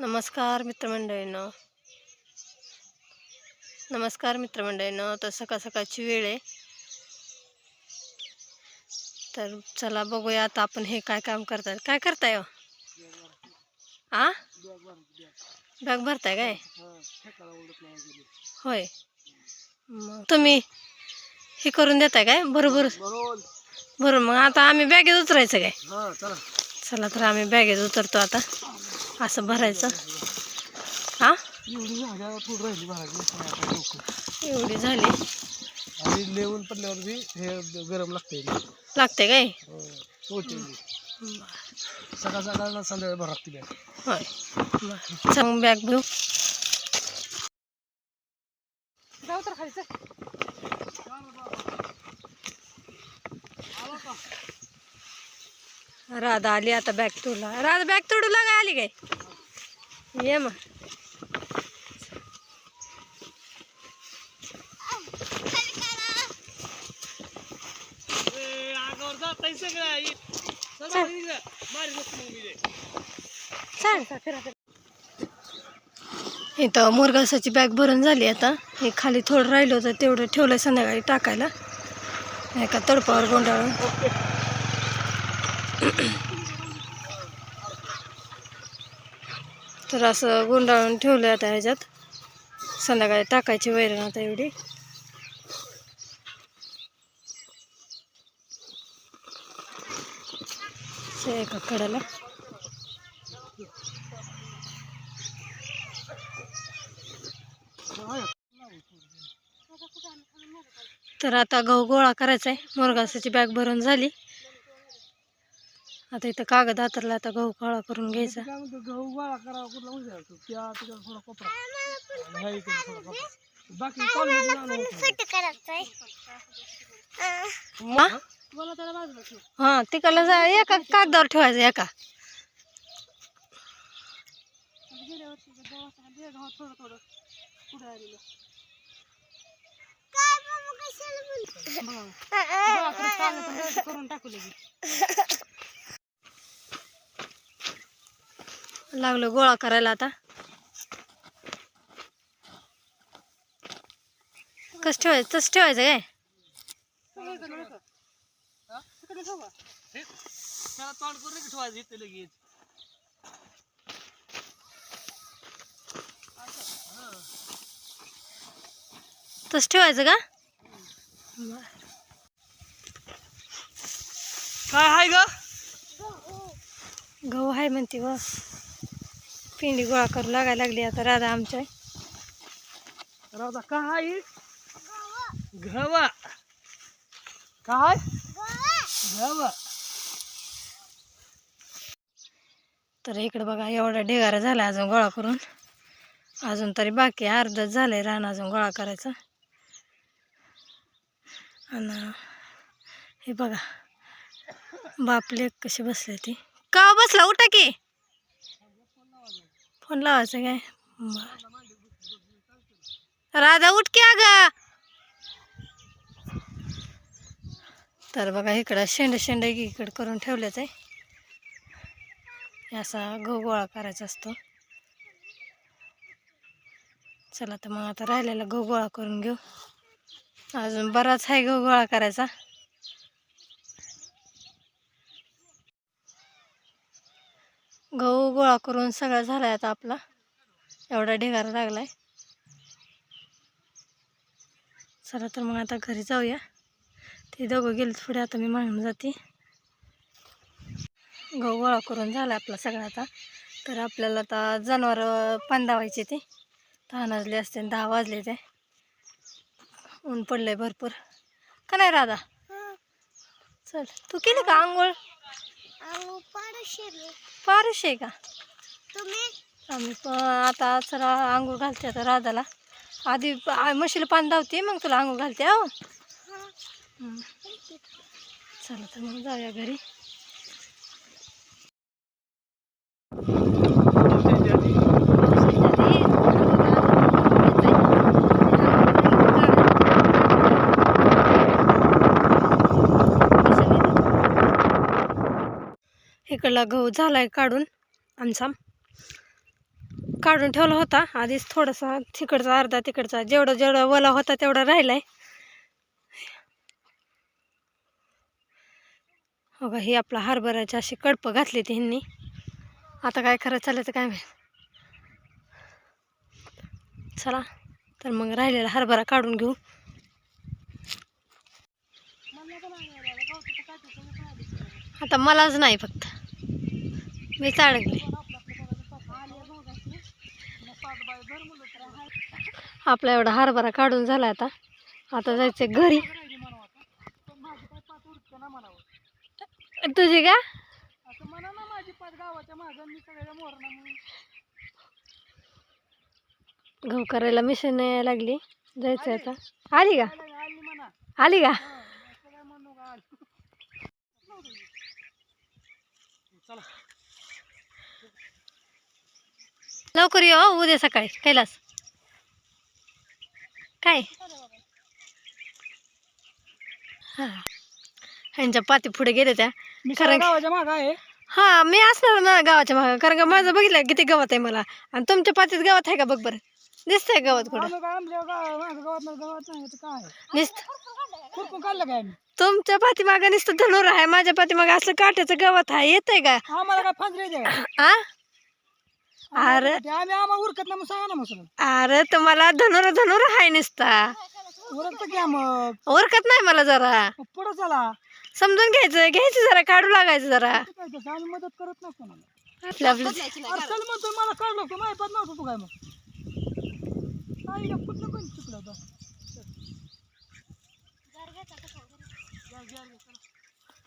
नमस्कार मित्रमंडळींनो. नमस्कार मित्रमंडळींनो तर सकाळ सकाळची वेळ आहे. तर चला बघूया आता आपण हे काय काम करतात. काय करताय हो? आ? बॅग भरताय काय? होय. मग तुम्ही हे करून देताय काय? बरोबर बरोबर मग आता आम्ही बॅगेत उतरायचं काय? हा चला. चला तर आम्ही बॅगेत उतरतो आता. असं भरायचं? हा? एवढी झाली? आणि लेवून पडल्यावर बी हे गरम लागते लागते काय? सकाळ सकाळ संध्याकाळी भर लागते बॅग होय. मग बॅग घेऊ. राधा आली आता बॅग तोडला राधा बॅग तोडू लागा आली काय? ये मग इथं मुरगासाची बॅग भरून झाली आता. हे खाली थोडं राहिलं होतं तेवढं ठेवलं संध्याकाळी टाकायला. एका तडपावर गोंडाळून तर असं गुंडाळून ठेवलं आता ह्याच्यात. संध्याकाळी टाकायची वैरण आता एवढी. असे एका कडेला. तर आता गहू गोळा करायचा आहे मुरगासाची बॅग भरून झाली. आता इथं कागद हातरला आता गहू गोळा करून घ्यायचा. गहू गोळा करावा कुठला उद्या असतो त्या तिकडे थोडा कोपरा. आणि ह्या इकडे थोडा कोपरा. बाकी कॉलेज मग हा तिकडला जा एका कागदावर ठेवायचं एका. लागलो गोळा करायला आता. कस ठेवायचं तसं ठेवायचं काय? तसं ठेवायचं का? काय आहे ग? गहू आहे म्हणते व पिंडी गोळा करू लागायला लागली आता राधा आमच्या. राधा काय? आहे गवा काय? गवा तर इकडे बघा एवढा ढिगारा झाला अजून गोळा करून. अजून तरी बाकी अर्धच झालंय रान अजून गोळा करायचा. आणि हे बघा बापले कशी बसले ती. का बसला? उठा की. फोन लावायचं काय? राधा उठ की अगं. तर बघा इकडं शेंड शेंड इकडं करून ठेवलेच आहे. असा गहू गोळा करायचा असतो. चला तर मग आता राहिलेला गहू गोळा करून घेऊ. अजून बराच आहे गहू गोळा करायचा. गहू गोळा करून सगळा आहे आता आपला. एवढा ढिगारा लागलाय. चला तर मग आता घरी जाऊया. ते दोघं गेले पुढे आता मी म्हणून जाते. गहू गोळा करून झाला आपला सगळा आता. तर आपल्याला आता जनावर पांदावायचे ते. दहा वाजले असते दहा वाजले ते. ऊन पडलंय भरपूर. का नाही राधा? चल. तू केली का आंघोळ? पारुश आहे का? आम्ही आता चला आंघोळ घालते आता राधाला. आधी म्हशीला पाणी धावते मग तुला आंघोळ घालते हो. हं. चला तर मग जाऊया घरी. इकडला गहू झाला आहे काढून आमचा. काढून ठेवला होता. आधीच थोडासा तिकडचा अर्धा तिकडचा जेवढा जेवढा ओला होता तेवढा राहिला हो का ही आपला हरभऱ्याची अशी कडपं घातली ती ह्यांनी. आता काय खरं चाललं तर काय माहीत? चला तर मग राहिलेला हरभरा काढून घेऊ. आता मलाच नाही फक्त. मी चाडगले आपला एवढा हरभरा काढून झाला आता. आता जायचं घरी. तुझी का? गहू करायला मिशन यायला लागली. जायचं आता. आली का? आली का? चला. लवकर ये हो उद्या सकाळी कैलास. काय? हा. ह्यांच्या पाती पुढे गेले त्या. कारण की- मागं आहे. हा मी असणार ना गावाच्या मागं कारण का माझं बघितलं किती गवत आहे मला. आणि तुमच्या पातीत गवत आहे का बघ बरं? दिसतंय गवत कुठं? आम्ही काय आमच्या गाव माझ्या गावात नाही गावात नाही तर काय दिसत खुरपून काढलं काय आम्ही तुमच्या पाठीमागं नुसतं धनुर आहे माझ्या पाठीमागं असलं काट्याचं गवत आहे येतंय का? आम्हाला काय फांदरे द्या आ? अरे. ते आम्ही आम्हाला उरकत नाही मग सांगा ना मग सगळं अरे तुम्हाला धनुर धनुर आहे नुसता. उरकतं घ्या मग? ओरकत नाही मला जरा. मग पुढं चला. समजून घ्यायचं घ्यायचं जरा काढू लागायचं जरा. ते काय तसं आम्ही मदत करत आपलं आपलं. अरे चल मला नव्हतं तू काय मग. काय इकडं कुठलं कोण चुकलं होतं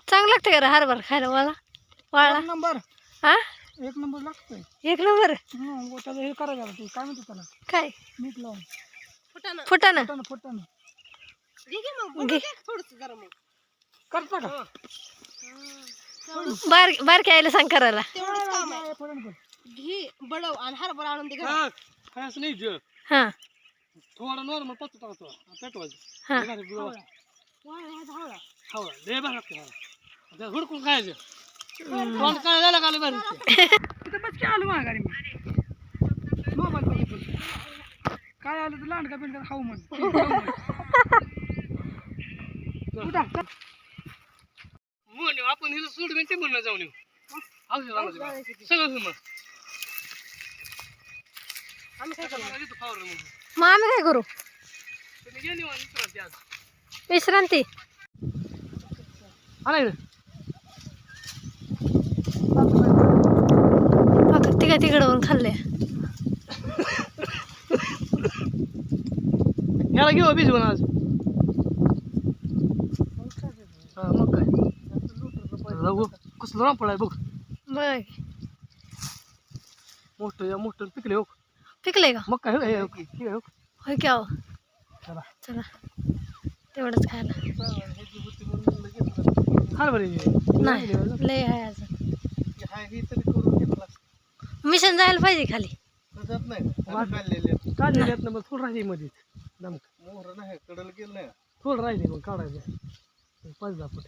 चांगलं लागतं का रे हरभरा खायला मला? एक नंबर. हा? एक नंबर लागतोय. एक नंबर? हं, हे करायला लागतं काय म्हणतो त्याला? काय? मीठ लावून. फुटानं फुटानं फुटानं घे करता का? बार बारकी आईला सांग करायला. काय फुटानं कर. घी बडव आणि हरभरा आणून दे हा, काय असं नाही जे. हा. थोडा नॉर्मल पत्ता टाकतो पेटवायचं हा. लय लागतं हुडकून खायचं. तोंड. तिथं बस की आलो माघारी मी. मोबाईल बघतो काय आलं तर लांडका बिंडका खाऊ म्हण. म्हणून आपण हिला सोड मिनिटे म्हणून जाऊन येऊ. सगळं मग. आम्ही काय फवारणी म्हणून. मग आम्ही काय करू? तुम्ही निवांत विश्रांती. विश्रांती. हा नाही रे. बघ तिघा तिकडं खाल्ले याला घेऊ भिजवून आज हा मग काय बघू कसलं रामफळ आहे बघ बघ मोठं या मोठं पिकले हो पिकले का मग काय हे, हे, हे, हो. होय की अहो चला चला तेवढंच खायला हा बरे नाही लय आहे अजून मिशन जायला पाहिजे खाली. काढलेले आहेत. ना मग थोडं राहिले मध्ये दमक थोडं राहिले मग काढायचं पाच दहा फुट.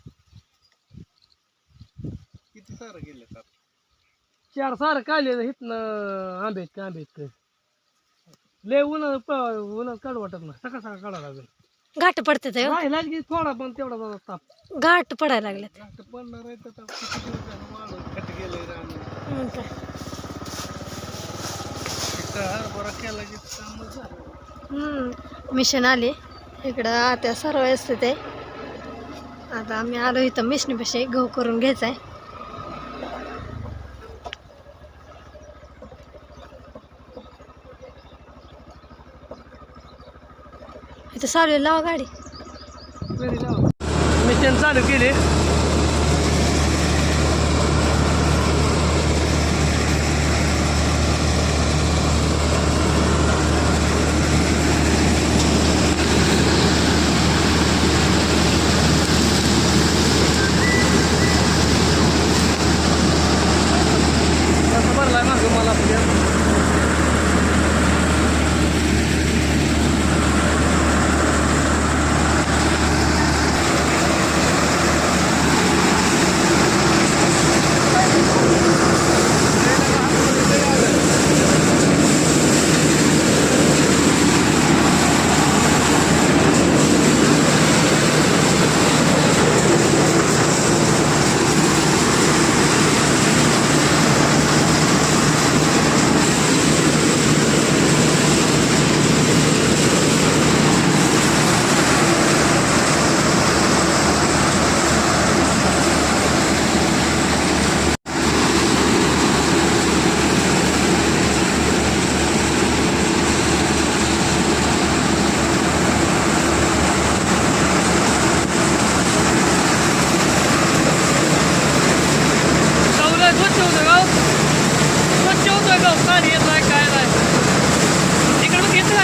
चार सारं काढले हिथनं आंबे का आंबे आहेत का लय उन्हा उन्हात काढ वाटत ना सकाळ सकाळ काढा लागेल. घाट पडते ते हो. राहिला की थोडा पण तेवढा जरा ताप. घाट पडायला लागले मग काय. मिशन आले. इकडं आता सर्व असते ते. आता आम्ही आलो इथं मिशनीपाशी गहू करून घ्यायचा आहे इथं चालू लावा गाडी. मिशन चालू केली.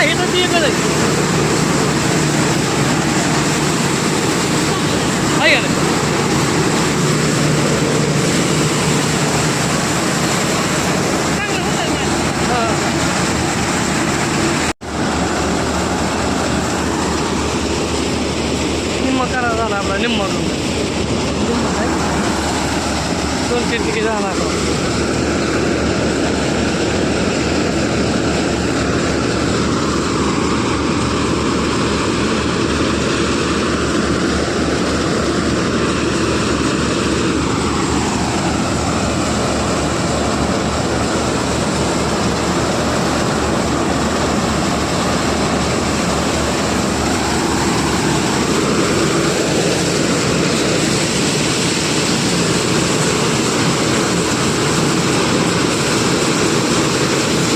इकडं बघ येतं आहे तर ती एकच आहे आहे का नाही? चांगलं होतंय ना? हा. निम्मा करा झाला आपला निम्मा निम्मा आहे दोन तीन किती झाला आपला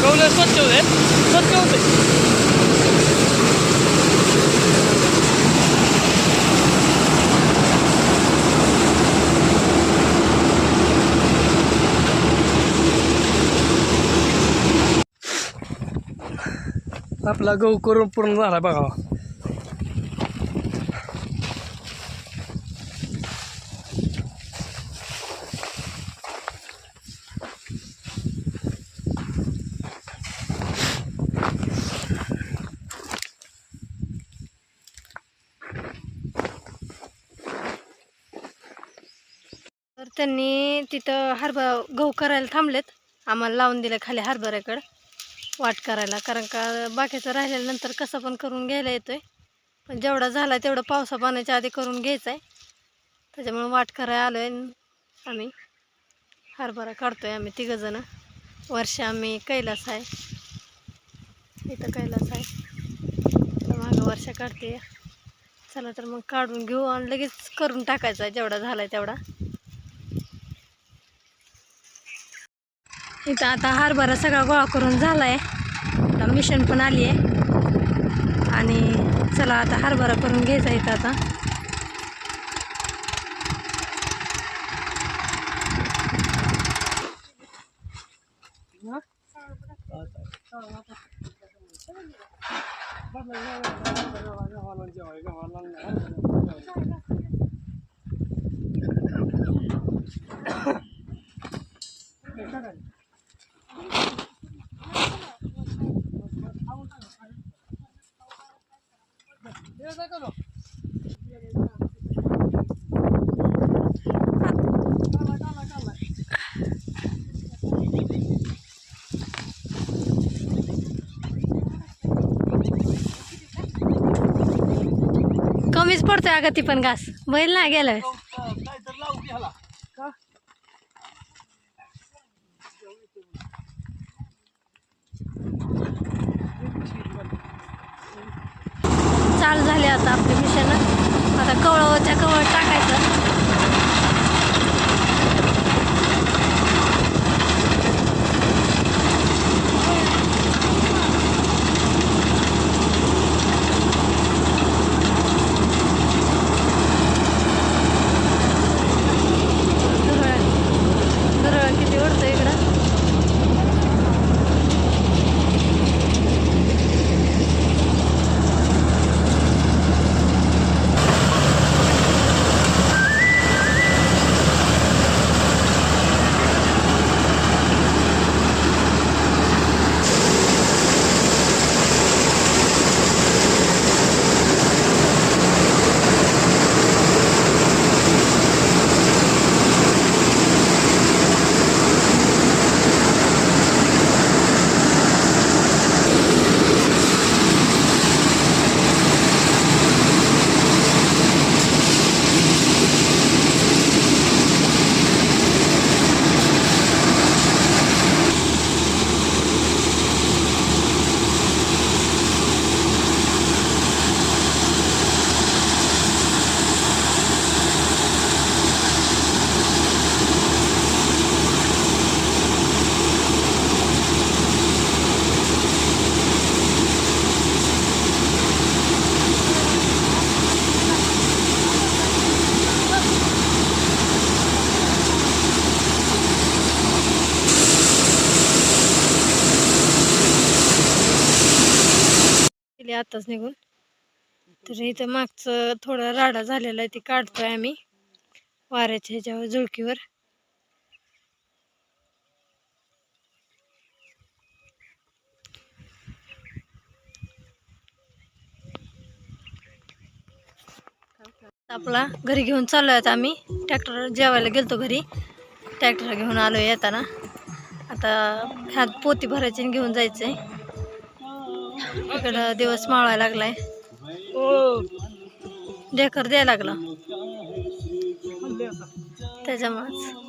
गवलं स्वच्छ होते स्वच्छ होते आपला गहू करून पूर्ण झाला बघा. तर त्यांनी तिथं हरभरा गहू करायला थांबलेत. आम्हाला लावून दिलं खाली हरभऱ्याकडं. वाट करायला. कारण का बाकीचं राहिल्यानंतर कसं पण करून घ्यायला येतोय. पण जेवढा झाला तेवढं पावसा पाण्याच्या आधी करून घ्यायचं आहे त्याच्यामुळे वाट करायला आलो आहे आम्ही. हरभरा काढतोय आम्ही तिघंजणं. वर्ष आम्ही कैलास आहे. इथं कैलास आहे. तर मागं वर्षा काढते चला तर मग काढून घेऊ आणि लगेच करून टाकायचा आहे. जेवढा झाला आहे तेवढा. इथं आता हरभरा सगळा गोळा करून झाला आहे मिशन पण आली आहे आणि चला आता हरभरा करून घ्यायचा इथं आता. पडतोय अगं ती पण घास. बैल नाही गेलं चालू झाले आता आपली मिशन. आता कवळाच्या कवळ टाकायचं धुरळ धुरळ किती उडतं इकडं आत्ताच आताच निघून. तर इथं मागचं थोडा राडा झालेला आहे ते काढतोय आम्ही. वाऱ्याच्या ह्याच्यावर झुळकीवर. आपला घरी घेऊन चाललो आहेत आम्ही. ट्रॅक्टर जेवायला गेलतो घरी. ट्रॅक्टर घेऊन आलो येताना. आता ह्यात पोती भरायची आणि घेऊन जायचंय. इकडं दिवस माळायला लागलाय. ओ ढेकर द्यायला लागला. त्याच्यामुळेच.